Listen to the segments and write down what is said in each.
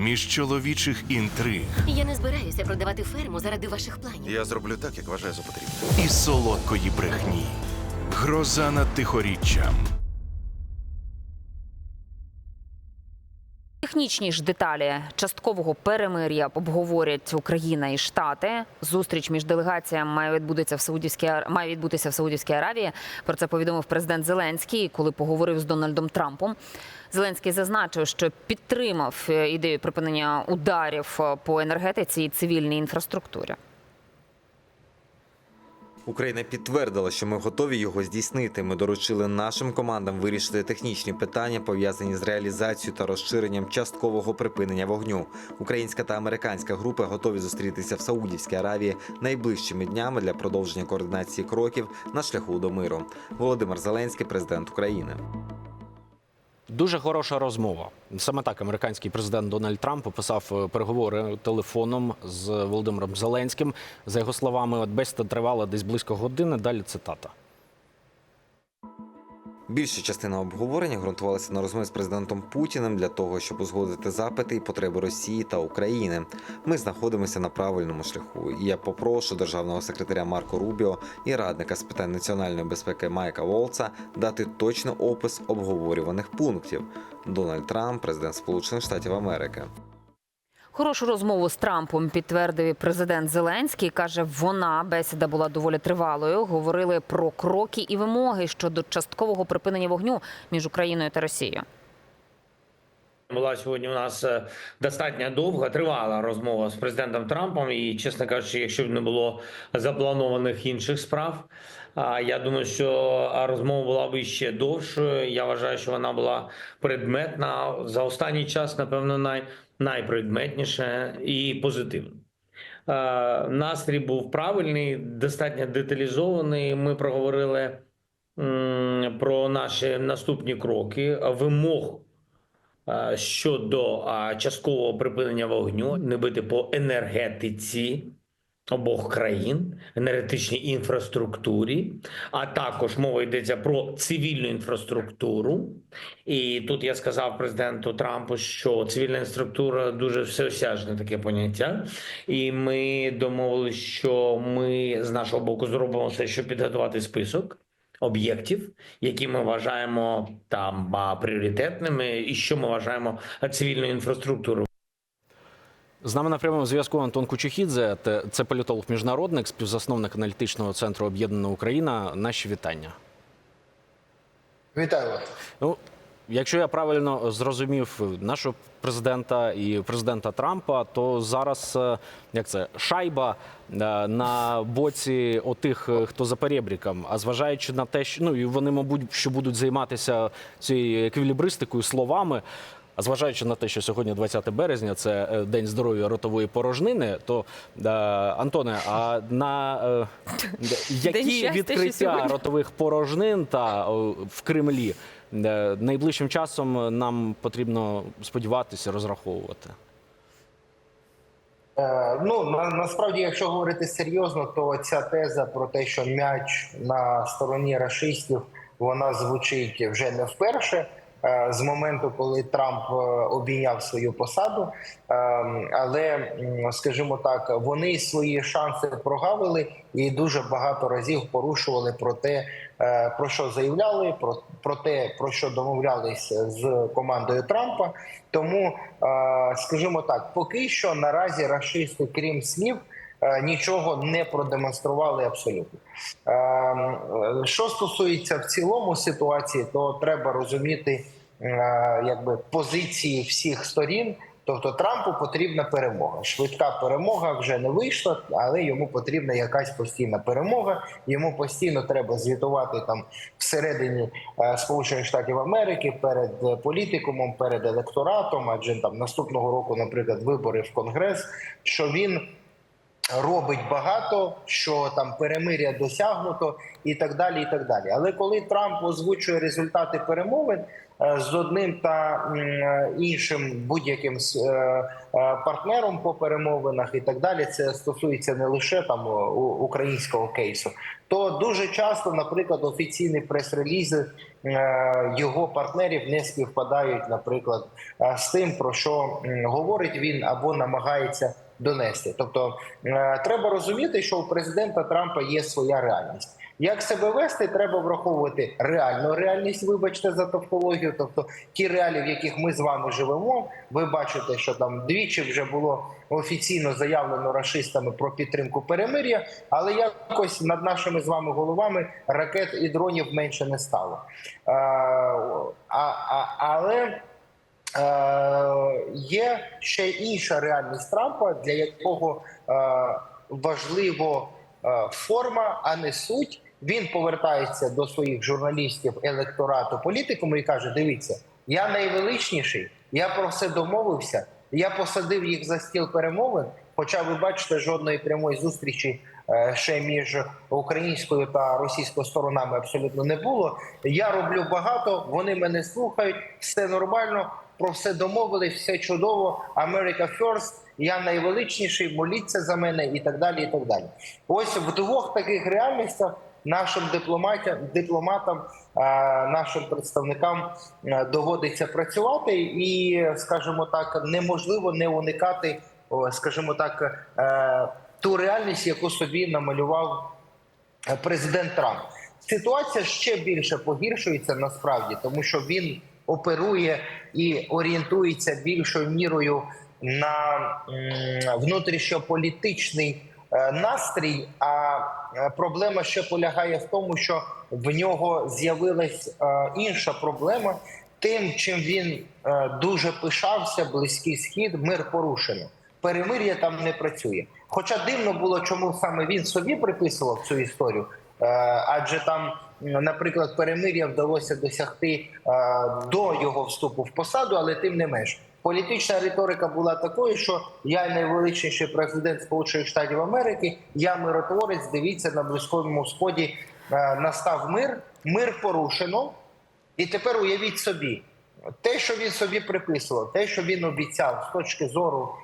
між чоловічих інтриг Я не збираюся продавати ферму заради ваших планів. Я зроблю так, як вважаю за потрібне. і солодкої брехні. Гроза над тихоріччям. Технічні ж деталі часткового перемир'я обговорять Україна і Штати. Зустріч між делегаціями має відбутися в Саудівській має відбутися в Саудівській Аравії. Про це повідомив президент Зеленський, коли поговорив з Дональдом Трампом. Зеленський зазначив, що підтримав е, ідею припинення ударів е, по енергетиці і цивільній інфраструктурі. Україна підтвердила, що ми готові його здійснити. Ми доручили нашим командам вирішити технічні питання, пов'язані з реалізацією та розширенням часткового припинення вогню. Українська та американська групи готові зустрітися в Саудівській Аравії найближчими днями для продовження координації кроків на шляху до миру. Володимир Зеленський, президент України. Дуже хороша розмова. Саме так американський президент Дональд Трамп описав е, переговори телефоном з Володимиром Зеленським. За його словами, от бесіда тривала десь близько години. Далі цитата. Більша частина обговорення ґрунтувалася на розмові з президентом Путіним для того, щоб узгодити запити і потреби Росії та України. Ми знаходимося на правильному шляху. І я попрошу державного секретаря Марко Рубіо і радника з питань національної безпеки Майка Волца дати точний опис обговорюваних пунктів. Дональд Трамп, президент Сполучених Штатів Америки. Хорошу розмову з Трампом підтвердив президент Зеленський. каже, вона бесіда була доволі тривалою. Говорили про кроки і вимоги щодо часткового припинення вогню між Україною та Росією. Була сьогодні у нас е, достатньо довга, тривала розмова з президентом Трампом. І, чесно кажучи, якщо б не було запланованих інших справ, я думаю, що розмова була б ще довшою. Я вважаю, що вона була предметна за останній час, напевно, най, найпредметніша і позитивна. Е, Настрій був правильний, достатньо деталізований. Ми проговорили про наші наступні кроки, вимог щодо часткового припинення вогню, не бити по енергетиці обох країн, енергетичній інфраструктурі, а також мова йдеться про цивільну інфраструктуру. І тут я сказав президенту Трампу, що цивільна інфраструктура дуже всеосяжне таке поняття. І ми домовилися, що ми з нашого боку зробимо все, щоб підготувати список об'єктів, які ми вважаємо там пріоритетними, і що ми вважаємо цивільною інфраструктурою. З нами на прямому зв'язку Антон Кучухідзе. Це політолог міжнародник, співзасновник аналітичного центру Об'єднана Україна. Наші вітання. Вітаю вас. Ну, якщо я правильно зрозумів нашого президента і президента Трампа, то зараз е, як це шайба е, на боці отих, е, хто за перебріком. А зважаючи на те, що ну і вони, мабуть, що будуть займатися цією еквілібристикою словами. А зважаючи на те, що сьогодні 20 березня, це е, день здоров'я ротової порожнини, то е, Антоне, а на е, які щастя, відкриття сьогодні. ротових порожнин та в Кремлі е, найближчим часом нам потрібно сподіватися, розраховувати. Ну на, насправді, якщо говорити серйозно, то ця теза про те, що м'яч на стороні рашистів, вона звучить вже не вперше. Е, З моменту, коли Трамп е, обійняв свою посаду, Е, але скажімо так, вони свої шанси прогавили і дуже багато разів порушували про те, е, про що заявляли, про, про те, про що домовлялись з командою Трампа. Тому, скажімо так, поки що наразі рашисти, крім слів, нічого не продемонстрували абсолютно. Е, е, Що стосується в цілому ситуації, то треба розуміти е, якби позиції всіх сторін. Тобто Трампу потрібна перемога. Швидка перемога вже не вийшла, але йому потрібна якась постійна перемога. Йому постійно треба звітувати там всередині е, Сполучених Штатів Америки перед е, політикумом, перед електоратом. Адже там наступного року, наприклад, вибори в Конгрес. Що він робить багато, що там перемиря досягнуто і так далі. І так далі. Але коли Трамп озвучує результати перемовин е, з одним та е, іншим будь-яким е, партнером по перемовинах і так далі, це стосується не лише там українського кейсу, то дуже часто, наприклад, офіційні прес-релізи його партнерів не співпадають, наприклад, з тим, про що говорить він або намагається донести. Тобто е, треба розуміти, що у президента Трампа є своя реальність. Як себе вести, треба враховувати реальну реальність. Вибачте за тавтологію. Тобто ті реалії, в яких ми з вами живемо. Ви бачите, що там двічі вже було офіційно заявлено рашистами про підтримку перемир'я, але якось над нашими з вами головами ракет і дронів менше не стало. Е, а, а, але є ще інша реальність Трампа, для якого е, важливо е, форма, а не суть. Він повертається до своїх журналістів, електорату, політикуму і каже: Дивіться, я найвеличніший, я про все домовився. Я посадив їх за стіл перемовин. Хоча ви бачите, жодної прямої зустрічі е, ще між українською та російською сторонами абсолютно не було. Я роблю багато, вони мене слухають, все нормально, про все домовились, все чудово. America first, я найвеличніший, моліться за мене і так далі. І так далі. Ось в двох таких реальностях нашим дипломатам, дипломатам, нашим представникам доводиться працювати, і, скажімо так, неможливо не уникати, скажімо так, е, ту реальність, яку собі намалював е, президент Трамп. Ситуація ще більше погіршується насправді, тому що він оперує і орієнтується більшою мірою на внутрішньополітичний е, настрій. А е, проблема ще полягає в тому, що в нього з'явилась е, інша проблема. Тим, чим він дуже пишався, близький схід, мир порушено. Перемир'я там не працює. Хоча дивно було, чому саме він собі приписував цю історію, адже там, наприклад, перемир'я вдалося досягти до його вступу в посаду, але тим не менш. Політична риторика була такою, що я найвеличніший президент Сполучених Штатів Америки, я миротворець. Дивіться на близькому сході настав мир, мир порушено. І тепер уявіть собі, те, що він собі приписував, те, що він обіцяв з точки зору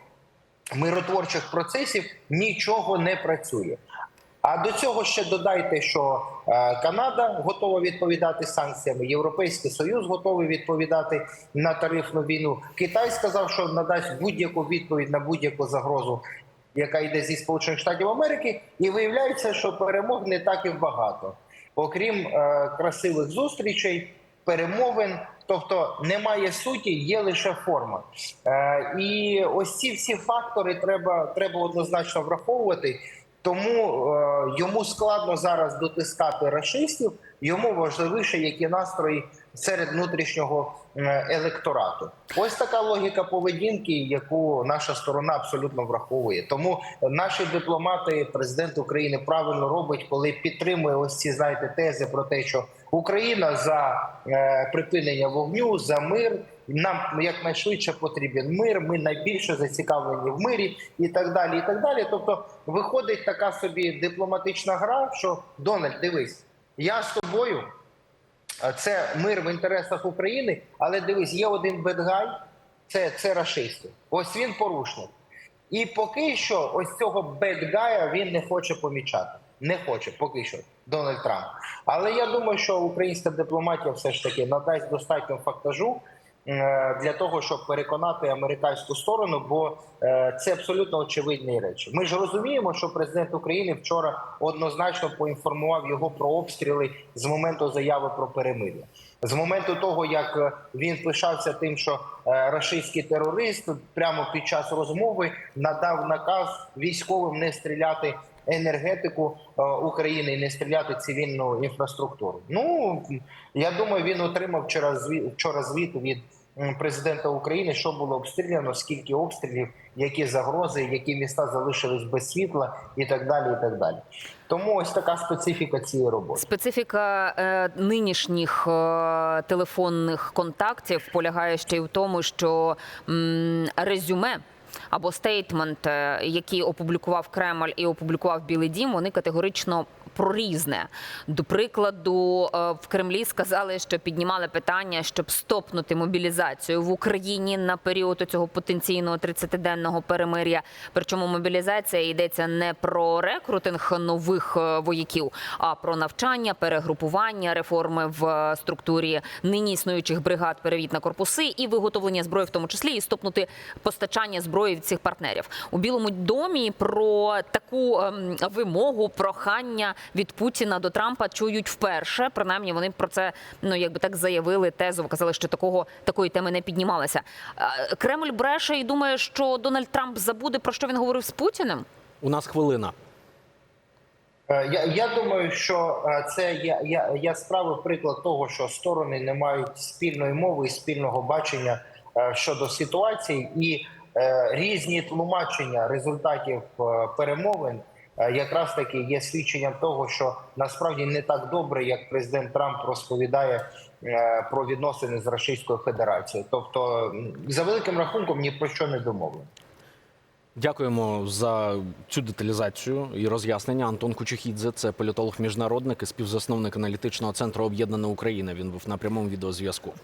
миротворчих процесів, нічого не працює. А до цього ще додайте, що е, Канада готова відповідати санкціями, Європейський Союз готовий відповідати на тарифну війну. Китай сказав, що надасть будь-яку відповідь на будь-яку загрозу, яка йде зі Сполучених Штатів Америки, і виявляється, що перемог не так і багато, окрім е, красивих зустрічей, перемовин. Тобто немає суті, є лише форма. Е, і ось ці всі фактори треба, треба однозначно враховувати. Тому е, йому складно зараз дотискати расистів, Йому важливіше, які настрої серед внутрішнього електорату. Ось така логіка поведінки, яку наша сторона абсолютно враховує. Тому наші дипломати, президент України правильно робить, коли підтримує ось ці знаєте тези про те, що Україна за е, припинення вогню, за мир. Нам якнайшвидше потрібен мир. Ми найбільше зацікавлені в мирі і так далі. І так далі. Тобто, виходить така собі дипломатична гра, що Дональд, дивись, я з тобою. Це мир в інтересах України, але дивись, є один бедгай, це, це рашисти. Ось він порушник. І поки що, ось цього бедгая він не хоче помічати. Не хоче поки що Дональд Трамп. Але я думаю, що українська дипломатія все ж таки надасть достатньо фактажу е, для того, щоб переконати американську сторону, бо е, це абсолютно очевидні речі. Ми ж розуміємо, що президент України вчора однозначно поінформував його про обстріли з моменту заяви про перемир'я. З моменту того, як е, він пишався тим, що рашистський терорист прямо під час розмови надав наказ військовим не стріляти енергетику е, України і не стріляти цивільну інфраструктуру. Ну я думаю, він отримав вчора вчора звіт від президента України, що було обстріляно, скільки обстрілів, які загрози, які міста залишились без світла, і так далі. І так далі. Тому ось така специфіка цієї роботи. Специфіка е, нинішніх е, телефонних контактів полягає ще й в тому, що м, резюме або стейтмент, е, який опублікував Кремль і опублікував Білий Дім, вони категорично про різне. До прикладу, е, в Кремлі сказали, що піднімали питання, щоб стопнути мобілізацію в Україні на період цього потенційного 30-денного перемир'я. Причому мобілізація йдеться не про рекрутинг нових е, вояків, а про навчання, перегрупування, реформи в е, структурі нині існуючих бригад, перевід на корпуси і виготовлення зброї, в тому числі, і стопнути постачання зброї від цих партнерів у Білому домі. Про таку ем, вимогу, прохання від Путіна до Трампа чують вперше. Принаймні вони про це ну якби так заявили. Тезово казали, що такого такої теми не піднімалася. Кремль бреше і думає, що Дональд Трамп забуде про що він говорив з Путіним. У нас хвилина. Е, Я, я думаю, що е, це я, я, яскравий приклад того, що сторони не мають спільної мови і спільного бачення е, щодо ситуації, і е, різні тлумачення результатів перемовин якраз таки є свідченням того, що насправді не так добре, як президент Трамп розповідає е, про відносини з Російською Федерацією. Тобто, за великим рахунком, ні про що не домовлено. Дякуємо за цю деталізацію і роз'яснення. Антон Кучухідзе, це політолог міжнародник і співзасновник аналітичного центру Об'єднана Україна. Він був на прямому відеозв'язку.